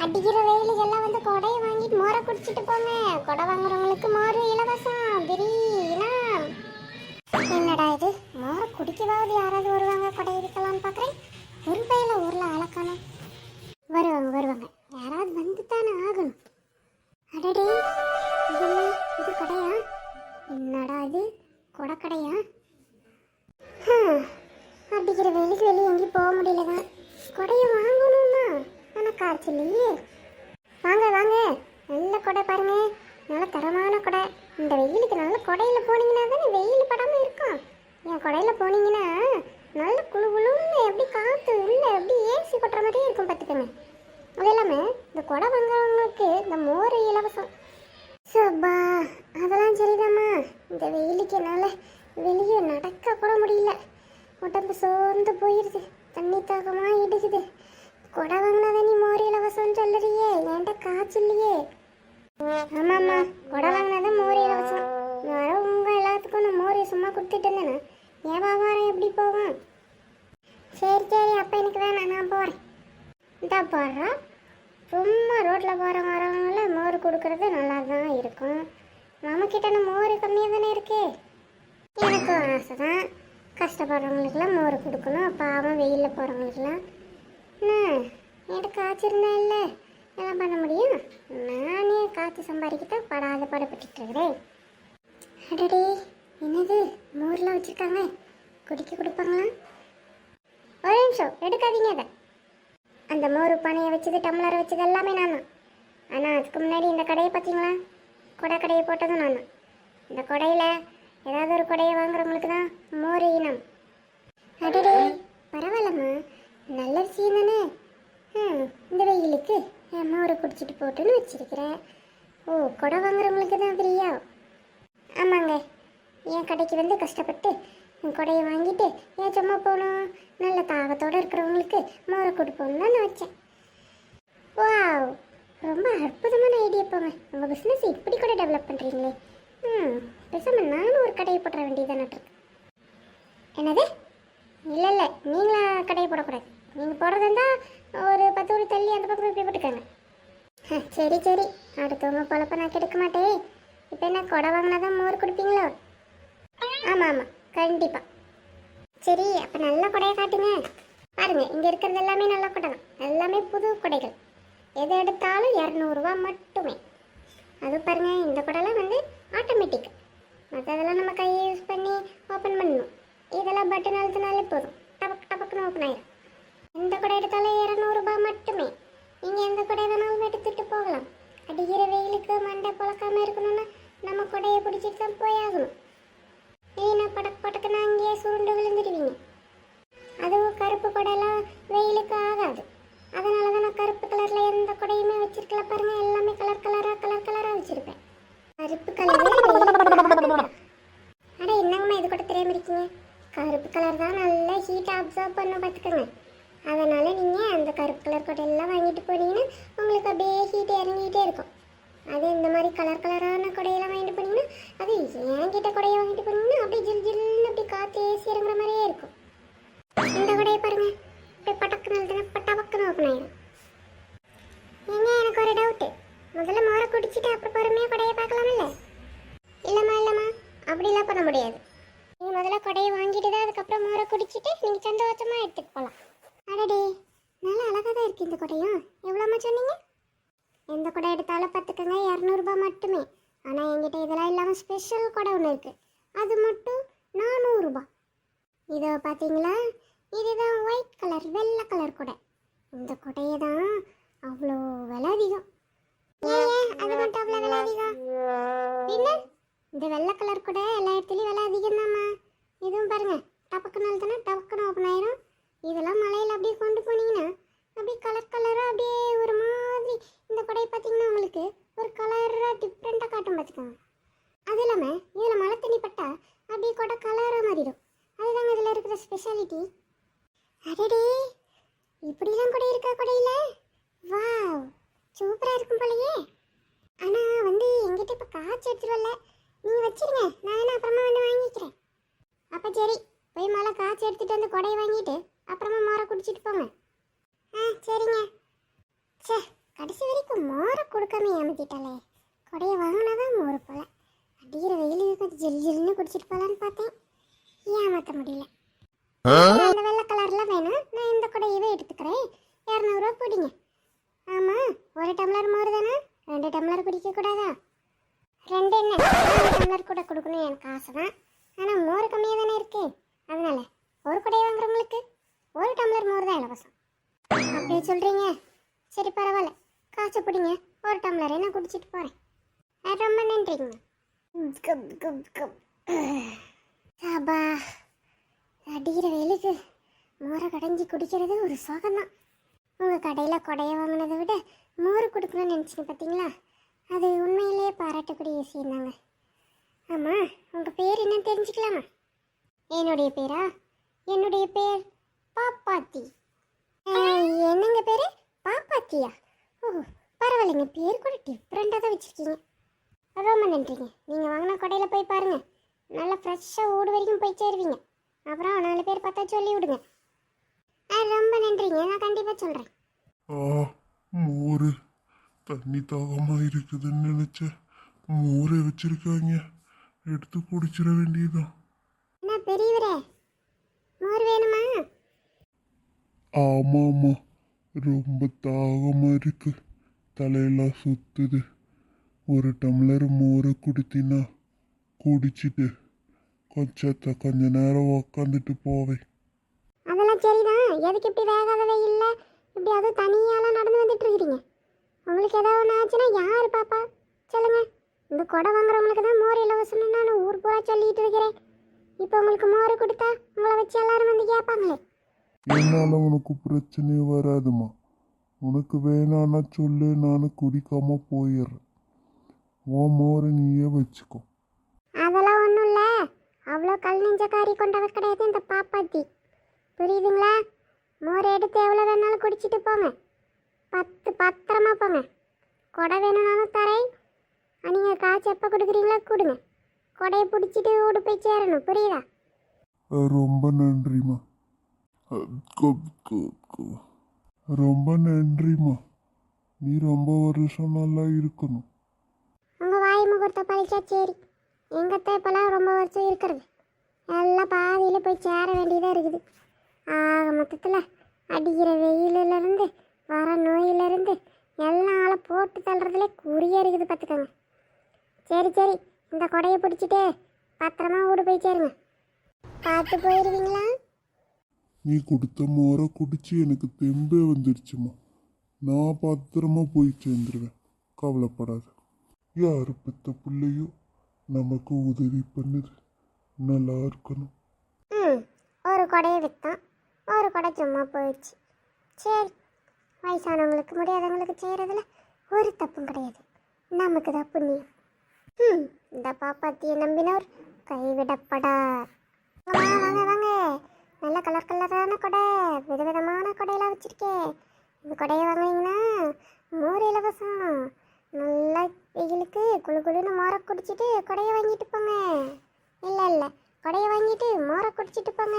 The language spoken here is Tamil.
அடிக்கிற வெயிலுக்கு எல்லாம் வந்து கொடையை வாங்கிட்டு மோரை குடிச்சிட்டு போங்க. கொடை வாங்குறவங்களுக்கு மோர் இலவசம் பிரியனா என்னடா இது? மோரை குடிக்கவாவது யாராவது வருவாங்க கொடை இருக்கலாம்னு பார்க்குறேன் ஒரு பையில ஊரில் அளக்கணும் வருவாங்க வருவாங்க. கொடை பாருங்க. நல்ல தரமான கொடை. இந்த வெயிலுக்கு நல்ல கொடையில் போனீங்கன்னா தானே வெயில் படாமல் இருக்கும். என் கொடையில் போனீங்கன்னா நல்ல குளு குழுன்னு எப்படி காற்று உள்ள எப்படி ஏசி கொட்டுற மாதிரியே இருக்கும் பார்த்துக்கோங்க. அது இல்லாமல் இந்த கொடை வாங்குறவங்களுக்கு இந்த மோர் இலவசம். சப்பா அதெல்லாம் சரிதாம்மா. இந்த வெயிலுக்கு என்னால் வெளியே நடக்க கூட முடியல. உடம்பு சோர்ந்து போயிடுது தண்ணி தாகமாக இடிக்குது கொடை வாங்கினா நீ மோர் இலவசம்னு சொல்லுறியே. என்கிட்ட காய்ச்சல்லையே? இல்லையே ஆமாம்மா. கொடை வாங்கினா மோரி இலவசம் வர உங்கள் எல்லாத்துக்கும் நான் மோரி சும்மா கொடுத்துட்டு இருந்தேன்னா என் வியாபாரம் எப்படி போகும்? சரி சரி அப்போ எனக்கு வேணாம். நான் போகிறேன் இந்த போடுறோம் சும்மா ரோட்டில் போகிற வரவங்கள மோர் கொடுக்கறது நல்லா தான் இருக்கும் நம்மக்கிட்ட மோர் கம்மியாக தானே இருக்கே? எனக்கும் ஆசை தான் கஷ்டப்படுறவங்களுக்குலாம் மோர் கொடுக்கணும். பாவம் வெயிலில் போகிறவங்களுக்குலாம் என்ன? என்கிட்ட காய்ச்சி இல்லை. என்ன பண்ண முடியும்? நானே காற்று சம்பாதிக்கத்தான் படாத பாடுபட்டுட்டு இருக்கிறேன் அடடே என்னது? மோர்லாம் வச்சுருக்காங்க. குடிக்க கொடுப்பாங்களா? ஒரு நிமிஷம் எடுக்காதீங்க அதை. அந்த மோர் பானையை வச்சது டம்ளரை வச்சது எல்லாமே நான் தான். ஆனால் அதுக்கு முன்னாடி இந்த கடையை பார்த்தீங்களா? கொடை கடையை போட்டதும் நான் தான். இந்த கொடையில் ஏதாவது ஒரு கொடையை வாங்குறவங்களுக்கு தான் மோர் இனம். பிடிச்சிட்டு போட்டுன்னு வச்சிருக்கிறேன். ஓ கொடை வாங்குறவங்களுக்கு தான் ஃப்ரீயா ஆமாங்க. என் கடைக்கு வந்து கஷ்டப்பட்டு என் கொடையை வாங்கிட்டு ஏன் சும்மா போகணும்? நல்ல தாகத்தோடு இருக்கிறவங்களுக்கு மோரை கொடுப்போம்னு தான் நான் வச்சேன் வாவ் ரொம்ப அற்புதமான ஐடியா போங்க. உங்கள் பிஸ்னஸ் இப்படி கூட டெவலப் பண்ணுறீங்களே ம் பேசாம நானும் ஒரு கடையை போட்டுற வேண்டியதானே என்னது? இல்லை இல்லை நீங்களா கடையை போடக்கூடாது நீங்கள் போடுறதா இருந்தால் ஒரு பத்து ஊர் தள்ளி அந்த பக்கம் இப்படி போட்டுக்கோங்க ஹ, சரி சரி. அடுத்தவங்க பொழப்ப நான் கெடுக்க மாட்டேன். இப்போ என்ன கொடை வாங்கினா தான் மோர் கொடுப்பீங்களோ? ஆமாம் ஆமாம் கண்டிப்பாக சரி அப்போ நல்ல கொடையை காட்டுங்க. பாருங்க இங்கே இருக்கிறது எல்லாமே நல்ல கொடை தான். எல்லாமே புது கொடைகள். எது எடுத்தாலும் இரநூறுவா மட்டுமே. அது பாருங்க இந்த கொடைலாம் வந்து ஆட்டோமேட்டிக் மற்றதெல்லாம் நம்ம கையை யூஸ் பண்ணி ஓப்பன் பண்ணணும். இதெல்லாம் பட்டன் அழுத்தினாலே போதும். டபக் டபக்குன்னு ஓப்பன் ஆயிடும் எந்த கொடை எடுத்தாலும் இரநூறுபா மட்டுமே நீங்கள் எந்த கொடை வேணாலும் எடுத்துட்டு போகலாம் அடிக்கிற வெயிலுக்கு மண்டை புழக்காம இருக்கணும்னா நம்ம கொடையை போயாகணும். தான் போய் ஆகணும் படக் படக்குன்னு அங்கேயே சுருண்டு விழுந்துடுவீங்க. அதுவும் கருப்பு கொடையெல்லாம் வெயிலுக்கு ஆகாது. அதனால தான் நான் கருப்பு கலரில் எந்த கொடையுமே வச்சிருக்கல பாருங்க. எல்லாமே கலர் கலராக கலர் கலராக வச்சுருப்பேன். கருப்பு கலர் அட என்னங்கம்மா இது கூட தெரியாமல் இருக்கீங்க? கருப்பு கலர் தான் நல்லா ஹீட்டை அப்சர்வ் பண்ண பார்த்துக்கோங்க. அதனால் நீங்கள் அந்த கருப்பு கலர் கொடையெல்லாம் வாங்கிட்டு போனீங்கன்னா உங்களுக்கு அப்படியே ஹீட் இறங்கிட்டே இருக்கும். அது இந்த மாதிரி கலர் கலரான கொடையெல்லாம் வாங்கிட்டு போனீங்கன்னா அது என்கிட்ட கொடையை வாங்கிட்டு போனீங்கன்னா அப்படியே ஜில் ஜில்னு அப்படி காற்று ஏசி இறங்குற மாதிரியே இருக்கும். இந்த கொடையை பாருங்க. அப்படியே பட்டக்கு நல்லதுன்னா பக்கம் ஓப்பன் ஆயிடும் ஏங்க எனக்கு ஒரு டவுட்டு முதல்ல மோரை குடிச்சிட்டு அப்புறம் பொறுமையாக கொடையை பார்க்கலாம்ல? இல்லைம்மா இல்லைம்மா. அப்படிலாம் பண்ண முடியாது. நீங்கள் முதல்ல கொடையை வாங்கிட்டு தான் அதுக்கப்புறம் மோரை குடிச்சிட்டு நீங்கள் சந்தோஷமாக எடுத்துட்டு போகலாம் அடடே நல்லா அழகாக தான் இருக்குது இந்த கொடையும். எவ்வளோம்மா சொன்னீங்க? எந்த கொடை எடுத்தாலும் பார்த்துக்கோங்க இரநூறுபா மட்டுமே. ஆனால் என்கிட்ட இதெல்லாம் இல்லாமல் ஸ்பெஷல் கொடை ஒன்று இருக்குது அது மட்டும் நானூறுரூபா இதோ பார்த்தீங்களா இதுதான் ஒயிட் கலர் வெள்ளை கலர் கொடை. இந்த கொடையை தான் அவ்வளோ விலை அதிகம். ஏன் அது மட்டும் அவ்வளோ விலை அதிகம்? பின்ன இந்த வெள்ளை கலர் கூட எல்லா இடத்துலையும் விலை அதிகம் தாம்மா இதுவும் பாருங்கள் டபக்கு நாள் தானே? டபக்குன்னு ஓப்பன் ஆயிரும். இதெல்லாம் மலையில் அப்படியே கொண்டு போனீங்கன்னா அப்படியே கலர் கலராக அப்படியே ஒரு மாதிரி இந்த குடையை பார்த்தீங்கன்னா உங்களுக்கு ஒரு கலராக டிஃப்ரெண்ட்டாக காட்டும் பார்த்துக்கோங்க. அது இல்லாமல் இதில் மழை தண்ணி பட்டா அப்படியே கொடை கலராக மாறிடும். அதுதாங்க இதில் இருக்கிற ஸ்பெஷாலிட்டி அடடே இப்படிலாம் குடை இருக்கா கொடையில்? வாவ் சூப்பராக இருக்கும் போலையே. ஆனால் வந்து எங்கிட்ட இப்போ காய்ச்சி எடுத்துட்டு நீங்கள் வச்சிருங்க. நான் வேணா அப்புறமா வந்து வாங்கிக்கிறேன். அப்போ சரி போய் மழை காய்ச்சி எடுத்துகிட்டு வந்து கொடையை வாங்கிட்டு அப்புறமா மோரை குடிச்சிட்டு போங்க. ஆ சரிங்க. சே கடைசி வரைக்கும் மோரை கொடுக்காம ஏமாத்திட்டாளே. கொடையை வாங்கினாதான் மோர் போல. அடிக்கிற வெயிலுக்கு கொஞ்சம் ஜில் ஜில்னு குடிச்சிட்டு போகலான்னு பார்த்தேன். ஏமாற்ற முடியல. அந்த வெள்ளை கலர்ல வேணும் நான் இந்த கொடையவே எடுத்துக்கிறேன். இரநூறுவா பிடிங்க. ஆமாம் ஒரு டம்ளர் மோர் தானே? ரெண்டு டம்ளர் குடிக்க கூடாதா? ரெண்டு என்ன? டம்ளர் கூட கொடுக்கணும் எனக்கு ஆசை தான். ஆனால் மோர் கம்மியாக தானே இருக்கு. அதனால ஒரு கொடையை வாங்குறவங்களுக்கு ஒரு டம்ளர் மோர் தான் இலவசம். அப்படியே சொல்கிறீங்க சரி பரவாயில்ல. காசை பிடிங்க. ஒரு டம்ளரே நான் குடிச்சிட்டு போகிறேன் ரொம்ப நன்றிங்க. கப் கப் கப் சாபா அடிக்கிற வெயிலுக்கு மோரை கடைஞ்சி குடிக்கிறது ஒரு சுகம்தான். உங்கள் கடையில் கொடையை வாங்கினதை விட மோர் கொடுக்கணும்னு நினச்சிங்க பார்த்தீங்களா அது உண்மையிலேயே பாராட்டக்கூடிய விஷயம் தாங்க. ஆமாம் உங்கள் பேர் என்ன தெரிஞ்சுக்கலாமா? என்னுடைய பேரா? என்னுடைய பேர் பாப்பாத்தி. என்னங்க பேர்? பாப்பாத்தியா? பரவாயில்லைங்க. பேர் கூட டிஃப்ரெண்ட்டாக தான் வச்சுருக்கீங்க. ரொம்ப நன்றிங்க. நீங்கள் வாங்கின கடையில் போய் பாருங்கள் நல்லா ஃப்ரெஷ்ஷாக ஊடு வரைக்கும் போய் சேருவீங்க. அப்புறம் நாலு பேர் பார்த்தா சொல்லி விடுங்க. ஆ ரொம்ப நன்றிங்க. நான் கண்டிப்பாக சொல்கிறேன் ஆ மோர். தண்ணி தாகமா இருக்குதுன்னு நினைச்சேன். மோரை வச்சிருக்காங்க. எடுத்து குடிச்சிட வேண்டியதுதான். என்ன பெரியவரே. மோர் வேணுமா? ஆமாம்மா. ரொம்ப தாகமா இருக்கு. தலையெல்லாம் சுத்துது. ஒரு டம்ளர் மோரை குடித்தினா குடிச்சிட்டு கொஞ்சத்தை கொஞ்ச நேரம் உக்காந்துட்டு போவேன். அதெல்லாம் சரிதான். எதுக்கு இப்படி வேகாத வெயில்ல இப்படி அதுவும் தனியாலாம் நடந்து வந்துட்டு இருக்கிறீங்க உங்களுக்கு ஏதாவது ஒன்று ஆச்சுன்னா யார் பாப்பா? சொல்லுங்க. இந்த கொடை வாங்குறவங்களுக்கு தான் மோர் இலவசம்னு நான் ஊர் பூரா சொல்லிட்டு இருக்கிறேன். இப்போ உங்களுக்கு மோர் கொடுத்தா உங்களை வச்சு எல்லாரும் வந்து கேட்பாங்களே. என்னால உனக்கு பிரச்சனையே வராதுமா உனக்கு வேணான்னா சொல்லு நான் குடிக்காம போயிடுறேன் உன் மோரை நீயே வச்சுக்கோ. அதெல்லாம் ஒன்றும் இல்லை. அவ்வளோ கல் நெஞ்சக்காரி கொண்டவ கிடையாது இந்த பாப்பாத்தி. புரியுதுங்களா? மோர் எடுத்து எவ்வளோ வேணாலும் குடிச்சிட்டு போங்க. பத்து பத்திரமா போங்க. கொடை வேணும்னாலும் தரேன். நீங்கள் காசு எப்போ கொடுக்குறீங்களோ கொடுங்க. கொடையை பிடிச்சிட்டு ஓடு போய் சேரணும். புரியுதா? ரொம்ப நன்றிம்மா. ரொம்ப நன்றிம்மா. நீ ரொம்ப வருஷம் நல்லா இருக்கணும். உங்கள் வாய் முகூர்த்த பழிச்சா சரி எங்கத்த இப்போலாம் ரொம்ப வருஷம் இருக்கிறது? எல்லாம் பாதியில் போய் சேர வேண்டியதாக இருக்குது. ஆக மொத்தத்தில் அடிக்கிற வெயிலிருந்து வர நோயிலிருந்து எல்லாம் ஆளை போட்டு தள்ளுறதுலே குறியாக இருக்குது பார்த்துக்கோங்க சரி சரி இந்த கொடையை பிடிச்சிட்டு பத்திரமா வீடு போய் சேருங்க. பார்த்து போயிடுவீங்களா நீ கொடுத்த மோரை குடிச்சு எனக்கு தெம்பே வந்துருச்சுமா. நான் பத்திரமா போய் சேர்ந்துருவேன். கவலைப்படாத. யார் பெத்த பிள்ளையோ நமக்கு உதவி பண்ணுது. நல்லா இருக்கணும். ம் ஒரு கொடையை விற்றோம் ஒரு கொடை சும்மா போயிடுச்சு. சரி வயசானவங்களுக்கு முடியாதவங்களுக்கு செய்கிறதுல ஒரு தப்பும் கிடையாது. நமக்கு தான் புண்ணியம். ம் இந்த பாப்பாத்தியை நம்பினோர் கைவிடப்படார். வாங்க வாங்க. நல்ல கலர் கலரான கொடை விதவிதமான கொடையெல்லாம் வச்சுருக்கேன் இந்த கொடையை வாங்கினீங்கன்னா மோர் இலவசம். நல்லா வெயிலுக்கு குளு குளுன்னு மோரை குடிச்சிட்டு கொடையை வாங்கிட்டு போங்க. இல்லை இல்லை. கொடையை வாங்கிட்டு மோரை குடிச்சிட்டு போங்க.